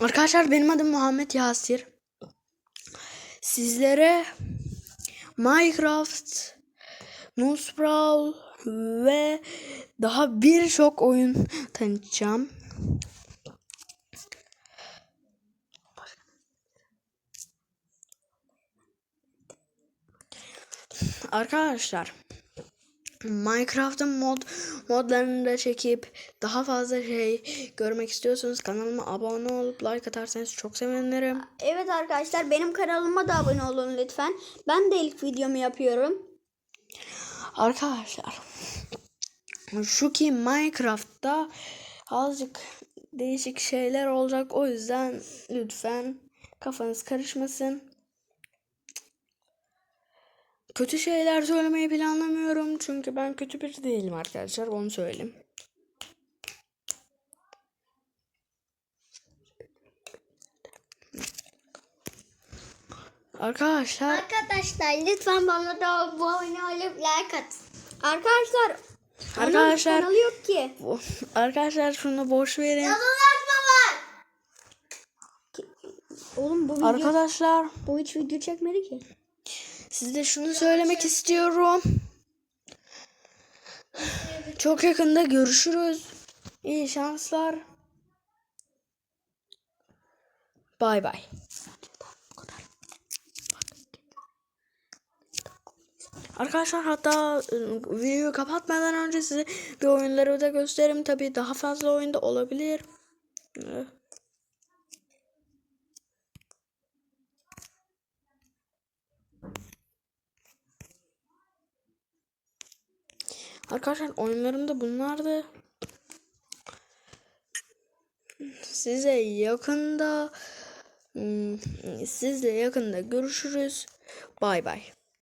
Arkadaşlar benim adım Muhammed Yasir. Sizlere Minecraft, Moonsprout ve daha birçok oyun tanıtacağım. Arkadaşlar Minecraft'ın mod modlarını da çekip daha fazla şey görmek istiyorsanız kanalıma abone olup like atarsanız çok sevinirim. Evet arkadaşlar benim kanalıma da abone olun lütfen. Ben de ilk videomu yapıyorum. Arkadaşlar şu ki Minecraft'ta azıcık değişik şeyler olacak. O yüzden lütfen kafanız karışmasın. Kötü şeyler söylemeyi planlamıyorum. Çünkü ben kötü biri değilim arkadaşlar. Onu söyleyeyim. Arkadaşlar Arkadaşlar lütfen bana da abone olup like at. Arkadaşlar Arkadaşlar- kanalı yok ki. bu- arkadaşlar şunu boş verin. Oğlum bu video, Arkadaşlar bu hiç video çekmedi ki. Size şunu söylemek istiyorum. Çok yakında görüşürüz. İyi şanslar. Bay bay. Arkadaşlar hatta ıı, videoyu kapatmadan önce size bir oyunları da göstereyim. Tabii daha fazla oyunda olabilir. Arkadaşlar oyunlarım da bunlardı. Size yakında hmm, sizle yakında görüşürüz. Bay bay.